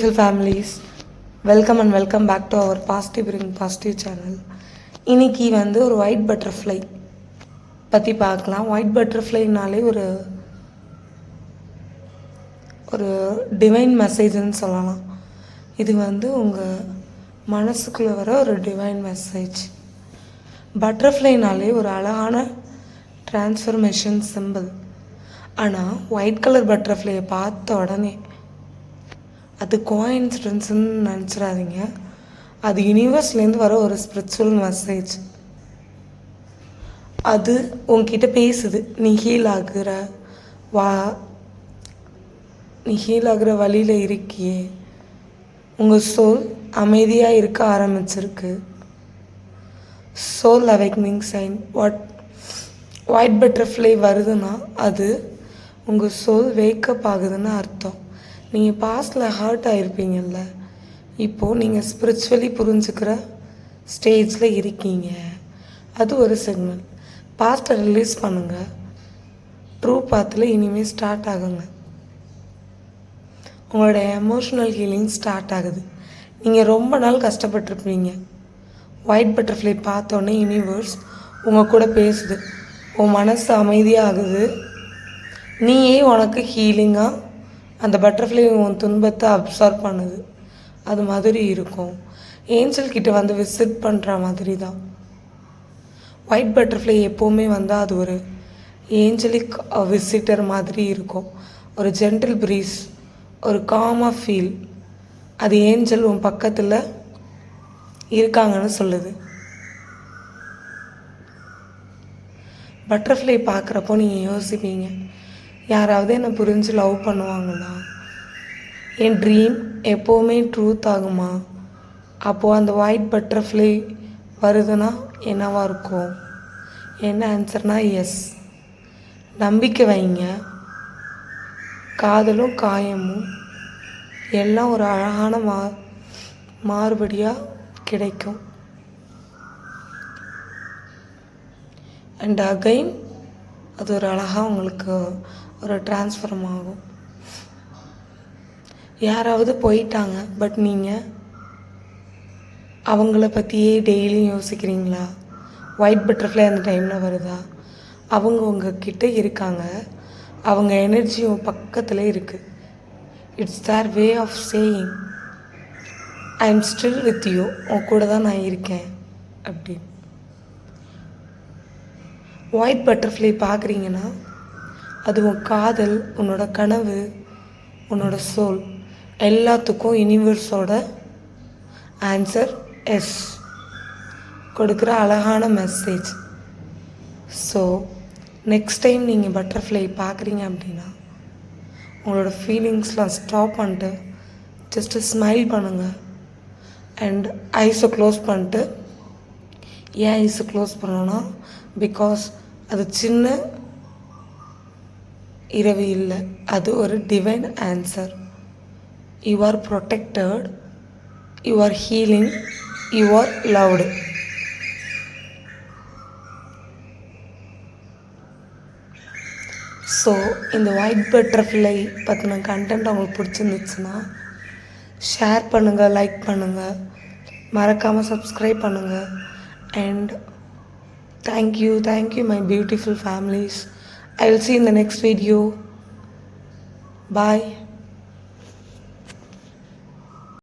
Beautiful families welcome and welcome back to our positive bring positive channel இன்னைக்கு வந்து ஒரு white butterfly பற்றி பார்க்கலாம். ஒயிட் பட்டர்ஃப்ளைனாலே ஒரு ஒரு டிவைன் மெசேஜ்னு சொல்லலாம். இது வந்து உங்கள் மனசுக்குள்ளே வர ஒரு டிவைன் மெசேஜ் பட்டர்ஃப்ளைனாலே ஒரு அழகான டிரான்ஸ்ஃபர்மேஷன் சிம்பிள் ஆனால் ஒயிட் கலர் பட்டர்ஃப்ளையை பார்த்த உடனே அது கோயின்சிடன்ஸ்னு நினச்சிடாதீங்க. அது யூனிவர்ஸ்லேருந்து வர ஒரு ஸ்பிரிச்சுவல் மெசேஜ் அது உங்ககிட்ட பேசுது. நீ ஹீல் ஆகுற வா நீ ஹீல் ஆகுற வழியில் இருக்கியே. உங்கள் சோல் அமைதியாக இருக்க ஆரம்பிச்சிருக்கு. Soul awakening sign what white butterfly வருதுன்னா அது உங்கள் சோல் வேக்கப் ஆகுதுன்னு அர்த்தம். நீங்கள் பாஸ்டில் ஹர்ட் ஆகிருப்பீங்கல்ல இப்போது நீங்கள் ஸ்பிரிச்சுவலி புரிஞ்சுக்கிற ஸ்டேஜில் இருக்கீங்க. அது ஒரு சிக்னல் பாஸ்ட்டை ரிலீஸ் பண்ணுங்கள் ட்ரூ பாத்தில் இனிமேல் ஸ்டார்ட் ஆகுங்க. உங்களோட எமோஷ்னல் ஹீலிங் ஸ்டார்ட் ஆகுது. நீங்கள் ரொம்ப நாள் கஷ்டப்பட்டிருப்பீங்க. ஒயிட் பட்டர்ஃப்ளை பார்த்தோன்னே யூனிவர்ஸ் உங்கள் கூட பேசுது. உன் மனசு அமைதியாகுது. நீயே உனக்கு ஹீலிங்காக அந்த பட்டர்ஃப்ளை உன் துன்பத்தை அப்சர்வ் பண்ணுது. அது மாதிரி இருக்கும். ஏஞ்சல் கிட்ட வந்து விசிட் பண்ணுற மாதிரி தான் ஒயிட் பட்டர்ஃப்ளை எப்போவுமே வந்தால் அது ஒரு ஏஞ்சலிக் விசிட்டர் மாதிரி இருக்கும். ஒரு ஜென்டில் ப்ரீஸ் ஒரு காமாக ஃபீல் அது ஏஞ்சல் உன் பக்கத்தில் இருக்காங்கன்னு சொல்லுது. பட்டர்ஃப்ளை பார்க்குறப்போ நீங்கள் யோசிப்பீங்க. யாராவது என்னை புரிஞ்சு லவ் பண்ணுவாங்களா? என் ட்ரீம் எப்போவுமே ட்ரூத் ஆகுமா? அப்போது அந்த ஒயிட் பட்டர்ஃப்ளை வருதுன்னா என்னவாக இருக்கும்? என்ன ஆன்சர்னா எஸ் நம்பிக்கை வைங்க. காதலும் காயமும் எல்லாம் ஒரு அழகான மா மாறுபடியாக கிடைக்கும். அண்ட் அகைன் அது ஒரு அழகாக உங்களுக்கு ஒரு டிரான்ஸ்ஃபர்ம் ஆகும். யாராவது போயிட்டாங்க பட் நீங்கள் அவங்கள பற்றியே டெய்லியும் யோசிக்கிறீங்களா? ஒயிட் பட்டர்ஃப்ளை அந்த டைமில் வருதா? அவங்க உங்ககிட்ட இருக்காங்க. அவங்க எனர்ஜியும் பக்கத்தில் இருக்குது it's their way of saying I am still with you உன் கூட தான் நான் இருக்கேன். அப்படின்னு. ஒயிட் பட்டர்ஃப்ளை பார்க்குறீங்கன்னா அது உன் காதல் உன்னோட கனவு உன்னோட சோல் எல்லாத்துக்கும் யூனிவர்ஸோட ஆன்சர் எஸ் கொடுக்குற அழகான மெசேஜ் ஸோ நெக்ஸ்ட் டைம் நீங்கள் பட்டர்ஃப்ளை பார்க்குறீங்க அப்படின்னா உங்களோட ஃபீலிங்ஸ்லாம் ஸ்டாப் பண்ணிட்டு ஜஸ்ட்டு ஸ்மைல் பண்ணுங்கள் அண்ட் ஐஸை க்ளோஸ் பண்ணிட்டு ஏன் ஐஸை க்ளோஸ் பண்ணோன்னா பிகாஸ் அது சின்ன இரவு இல்லை. அது ஒரு divine answer you are protected you are healing you are loved so இந்த ஒயிட் பட்டர்ஃப்ளை பற்றின கண்டென்ட் அவங்களுக்கு பிடிச்சிருந்துச்சுன்னா ஷேர் பண்ணுங்கள் லைக் பண்ணுங்கள் மறக்காமல் சப்ஸ்கிரைப் பண்ணுங்கள் and thank you thank you my beautiful families I will see you in the next video. Bye.